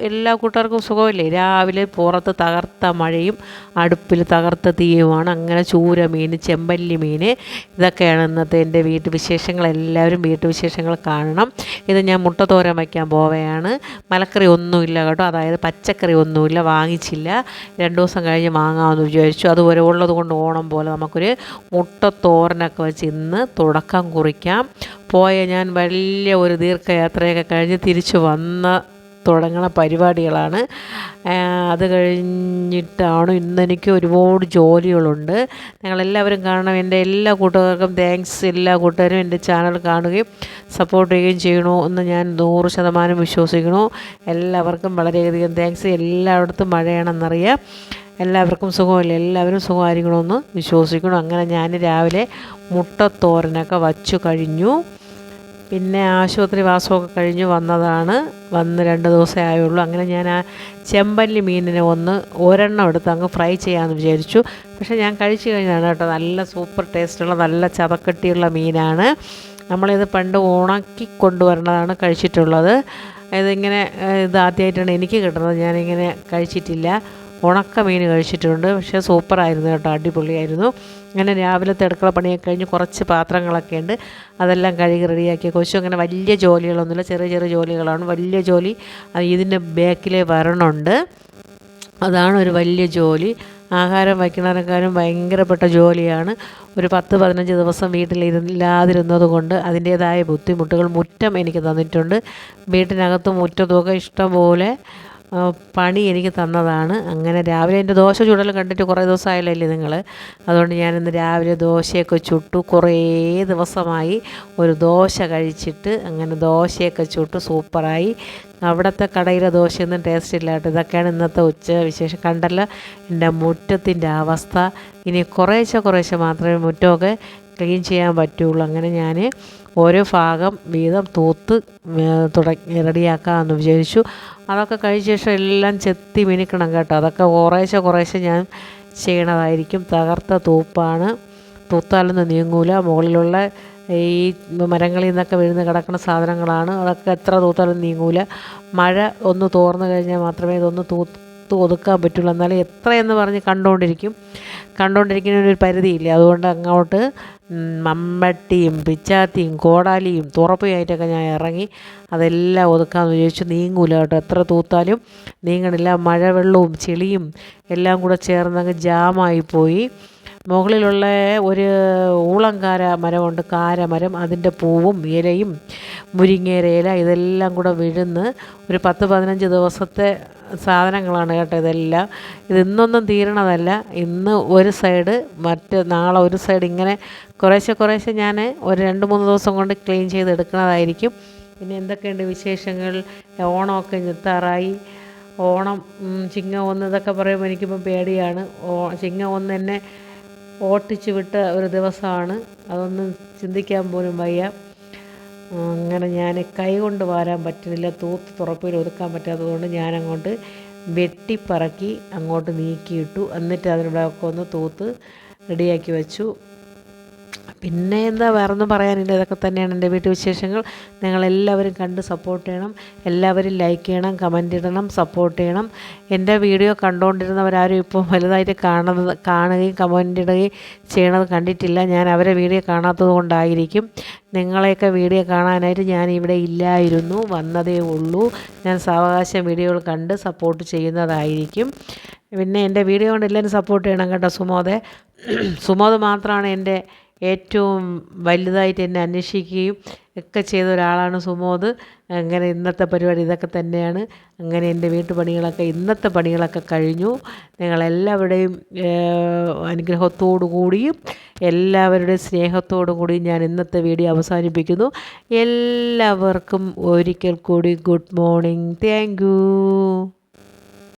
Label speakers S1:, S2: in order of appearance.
S1: എല്ലാ കൂട്ടുകാർക്കും സുഖമില്ലേ? രാവിലെ പുറത്ത് തകർത്ത മഴയും അടുപ്പിൽ തകർത്ത തീയുമാണ്. അങ്ങനെ ചൂര മീൻ ചെമ്പല്ലി മീൻ ഇതൊക്കെയാണ് ഇന്നത്തെ എന്റെ വീട്ടു വിശേഷങ്ങൾ. എല്ലാവരും വീട്ടു വിശേഷങ്ങൾ കാണണം. ഇത് ഞാൻ മുട്ട തോരൻ വയ്ക്കാൻ പോവുകയാണ്. മലക്കറി ഒന്നുമില്ല കേട്ടോ. അതായത് പച്ചക്കറി ഒന്നുമില്ല വാങ്ങിച്ചില്ല. രണ്ട് ദിവസം കഴിഞ്ഞ് വാങ്ങാമെന്ന് വിചാരിച്ചു. അതുപോലെ ഉള്ളത് കൊണ്ട് ഓണം പോലെ നമുക്കൊരു മുട്ടത്തോരനൊക്കെ വെച്ച് ഇന്ന് തുടക്കം കുറിക്കാം. പോയ ഞാൻ വലിയ ഒരു ദീർഘയാത്രയൊക്കെ കഴിഞ്ഞ് തിരിച്ചു വന്ന തുടങ്ങണ പരിപാടികളാണ്. അത് കഴിഞ്ഞിട്ടാണ് ഇന്നെനിക്ക് ഒരുപാട് ജോലികളുണ്ട്. നിങ്ങളെല്ലാവരും കാണണം. എന്റെ എല്ലാ കൂട്ടുകാർക്കും താങ്ക്സ് എല്ലാ കൂട്ടുകാരും എന്റെ ചാനൽ കാണുകയും സപ്പോർട്ട് ചെയ്യുകയും ചെയ്യണോ എന്ന് ഞാൻ നൂറ് ശതമാനം വിശ്വസിക്കണു എല്ലാവർക്കും വളരെയധികം താങ്ക്സ് എല്ലായിടത്തും മഴയാണെന്നറിയാം. എല്ലാവർക്കും സുഖമില്ല. എല്ലാവരും സുഖമായിരിക്കണമെന്ന് വിശ്വസിക്കണം അങ്ങനെ ഞാൻ രാവിലെ മുട്ടത്തോരനൊക്കെ വച്ചു കഴിഞ്ഞു. പിന്നെ ആശുപത്രി വാസമൊക്കെ കഴിഞ്ഞ് വന്നതാണ്. വന്ന് രണ്ട് ദിവസമേ ആയുള്ളൂ. അങ്ങനെ ഞാൻ ആ ചെമ്പല്ലി മീനിനെ ഒന്ന് ഒരെണ്ണം എടുത്ത് അങ്ങ് ഫ്രൈ ചെയ്യാമെന്ന് വിചാരിച്ചു. പക്ഷേ ഞാൻ കഴിച്ചു കഴിഞ്ഞാണ് കേട്ടോ. നല്ല സൂപ്പർ ടേസ്റ്റുള്ള നല്ല ചതക്കട്ടിയുള്ള മീനാണ്. നമ്മളിത് പണ്ട് ഉണക്കി കൊണ്ടുവരണതാണ് കഴിച്ചിട്ടുള്ളത്. ഇതിങ്ങനെ ഇത് ആദ്യമായിട്ടാണ് എനിക്ക് കിട്ടുന്നത്. ഞാനിങ്ങനെ കഴിച്ചിട്ടില്ല. ഉണക്ക മീൻ കഴിച്ചിട്ടുണ്ട്. പക്ഷേ സൂപ്പറായിരുന്നു കേട്ടോ. അടിപൊളിയായിരുന്നു. അങ്ങനെ രാവിലത്തെ അടുക്കള പണിയൊക്കെ കഴിഞ്ഞ് കുറച്ച് പാത്രങ്ങളൊക്കെ ഉണ്ട്. അതെല്ലാം കഴുകി റെഡിയാക്കിയ കൊച്ചു അങ്ങനെ വലിയ ജോലികളൊന്നുമില്ല. ചെറിയ ചെറിയ ജോലികളാണ്. വലിയ ജോലി. ഇതിന്റെ ബാക്കിലേ വരണുണ്ട്. അതാണ് ഒരു വലിയ ജോലി. ആഹാരം വയ്ക്കണക്കാരും ഭയങ്കരപ്പെട്ട ജോലിയാണ്. ഒരു പത്ത് പതിനഞ്ച് ദിവസം വീട്ടിലില്ലാതിരുന്നത് കൊണ്ട് അതിന്റേതായ ബുദ്ധിമുട്ടുകൾ മുറ്റം എനിക്ക് തന്നിട്ടുണ്ട്. വീട്ടിനകത്ത് മുറ്റത്തുമൊക്കെ ഇഷ്ടം പോലെ പണി എനിക്ക് തന്നതാണ്. അങ്ങനെ രാവിലെ എന്റെ ദോശ ചുടൽ കണ്ടിട്ട് കുറേ ദിവസമായല്ലേ നിങ്ങൾ? അതുകൊണ്ട് ഞാനിന്ന് രാവിലെ ദോശയൊക്കെ ചുട്ടു. കുറേ ദിവസമായി ഒരു ദോശ കഴിച്ചിട്ട് അങ്ങനെ ദോശയൊക്കെ ചുട്ടു. സൂപ്പറായി. അവിടുത്തെ കടയിലെ ദോശയൊന്നും ടേസ്റ്റ് ഇല്ല കേട്ടോ ഇതൊക്കെയാണ് ഇന്നത്തെ ഉച്ച വിശേഷം. കണ്ടല്ലോ? എന്റെ മുറ്റത്തിന്റെ അവസ്ഥ. ഇനി കുറേശ്ശെ കുറേശ്ശെ മാത്രമേ മുറ്റമൊക്കെ ക്ലീൻ ചെയ്യാൻ പറ്റുള്ളൂ. അങ്ങനെ ഞാൻ ഓരോ ഭാഗം വീതം തൂത്ത് തുടങ്ങി റെഡിയാക്കാമെന്ന് വിചാരിച്ചു. അതൊക്കെ കഴിച്ച ശേഷം എല്ലാം ചെത്തി മിനുക്കണം കേട്ടോ. അതൊക്കെ കുറേശ്ശെ കുറേശ്ശെ ഞാൻ ചെയ്യണതായിരിക്കും. തകർത്ത തൂപ്പാണ്. തൂത്താലൊന്നും നീങ്ങൂല. മുകളിലുള്ള ഈ മരങ്ങളിൽ നിന്നൊക്കെ വീഴുന്ന കിടക്കുന്ന സാധനങ്ങളാണ്. അതൊക്കെ എത്ര തൂത്താലും നീങ്ങൂല. മഴ ഒന്ന് തോർന്നു കഴിഞ്ഞാൽ മാത്രമേ ഇതൊന്ന് തൂത്ത് ഒതുക്കാൻ പറ്റുള്ളൂ. എന്നാലും എത്രയെന്ന് പറഞ്ഞ് കണ്ടുകൊണ്ടിരിക്കും കണ്ടുകൊണ്ടിരിക്കുന്നതിന് ഒരു പരിധിയില്ല. അതുകൊണ്ട് അങ്ങോട്ട് മമ്മട്ടിയും പിച്ചാത്തിയും കോടാലിയും തുറപ്പുമായിട്ടൊക്കെ ഞാൻ ഇറങ്ങി അതെല്ലാം ഒതുക്കാമെന്ന് വിചാരിച്ചു നീങ്ങൂല കേട്ടോ. എത്ര തൂത്താലും നീങ്ങണില്ല. മഴവെള്ളവും ചെളിയും എല്ലാം കൂടെ ചേർന്നങ്ങ് ജാമായി പോയി. മുകളിലുള്ള ഒരു ഊളംകാര മരമുണ്ട്. കാരമരം. അതിന്റെ പൂവും ഇലയും മുരിങ്ങേര ഇല ഇതെല്ലാം കൂടെ വിഴുന്ന് ഒരു പത്ത് പതിനഞ്ച് ദിവസത്തെ സാധനങ്ങളാണ് കേട്ടോ ഇതെല്ലാം. ഇത് ഇന്നൊന്നും തീരണതല്ല. ഇന്ന് ഒരു സൈഡ് മറ്റ് നാളെ ഒരു സൈഡ് ഇങ്ങനെ കുറേശ്ശെ കുറേശ്ശെ ഞാൻ ഒരു രണ്ട് മൂന്ന് ദിവസം കൊണ്ട് ക്ലീൻ ചെയ്ത് എടുക്കുന്നതായിരിക്കും. പിന്നെ എന്തൊക്കെയുണ്ട് വിശേഷങ്ങൾ? ഓണമൊക്കെ നിർത്താറായി ഓണം ചിങ്ങ ഒന്ന് ഇതൊക്കെ പറയുമ്പോൾ എനിക്കിപ്പം പേടിയാണ്. ഓ ചിങ്ങ ഒന്ന് എന്നെ ഓട്ടിച്ചു വിട്ട ഒരു ദിവസമാണ്. അതൊന്നും ചിന്തിക്കാൻ പോലും വയ്യ. അങ്ങനെ ഞാൻ കൈ കൊണ്ട് വാരാൻ പറ്റുന്നില്ല തൂത്ത് തുറപ്പിൽ ഒതുക്കാൻ പറ്റാത്തതുകൊണ്ട് ഞാൻ അങ്ങോട്ട് വെട്ടിപ്പറക്കി അങ്ങോട്ട് നീക്കിയിട്ടു എന്നിട്ട് അതിനിവിടെ ഒക്കെ ഒന്ന് തൂത്ത് റെഡിയാക്കി വെച്ചു. പിന്നെ എന്താ വേറൊന്നും പറയാനില്ല. ഇതൊക്കെ തന്നെയാണ് എന്റെ വീട്ടു വിശേഷങ്ങൾ. നിങ്ങളെല്ലാവരും കണ്ട് സപ്പോർട്ട് ചെയ്യണം. എല്ലാവരും ലൈക്ക് ചെയ്യണം കമന്റ് ഇടണം സപ്പോർട്ട് ചെയ്യണം. എന്റെ വീഡിയോ കണ്ടുകൊണ്ടിരുന്നവരാരും ഇപ്പോൾ വലുതായിട്ട് കാണുന്നത് കാണുകയും കമന്റ് ഇടുകയും ചെയ്യണത് കണ്ടിട്ടില്ല. ഞാൻ അവരെ വീഡിയോ കാണാത്തത് കൊണ്ടായിരിക്കും. നിങ്ങളെയൊക്കെ വീഡിയോ കാണാനായിട്ട് ഞാൻ ഇവിടെ ഇല്ലായിരുന്നു. വന്നതേ ഉള്ളൂ. ഞാൻ സാവകാശം വീഡിയോകൾ കണ്ട് സപ്പോർട്ട് ചെയ്യുന്നതായിരിക്കും. പിന്നെ എന്റെ വീഡിയോ കൊണ്ട് എല്ലാവരും സപ്പോർട്ട് ചെയ്യണം കേട്ടോ സുമോദെ. സുമോദ് മാത്രമാണ് എന്റെ ഏറ്റവും വലുതായിട്ട് എന്നെ അന്വേഷിക്കുകയും ഒക്കെ ചെയ്ത ഒരാളാണ് സുമോദ്. അങ്ങനെ ഇന്നത്തെ പരിപാടി ഇതൊക്കെ തന്നെയാണ്. അങ്ങനെ എന്റെ വീട്ടുപണികളൊക്കെ ഇന്നത്തെ പണികളൊക്കെ കഴിഞ്ഞു. നിങ്ങളെല്ലാവരുടെയും അനുഗ്രഹത്തോടു കൂടിയും എല്ലാവരുടെയും സ്നേഹത്തോടു കൂടിയും ഞാൻ ഇന്നത്തെ വീഡിയോ അവസാനിപ്പിക്കുന്നു. എല്ലാവർക്കും ഒരിക്കൽ കൂടി ഗുഡ് മോർണിംഗ്. താങ്ക്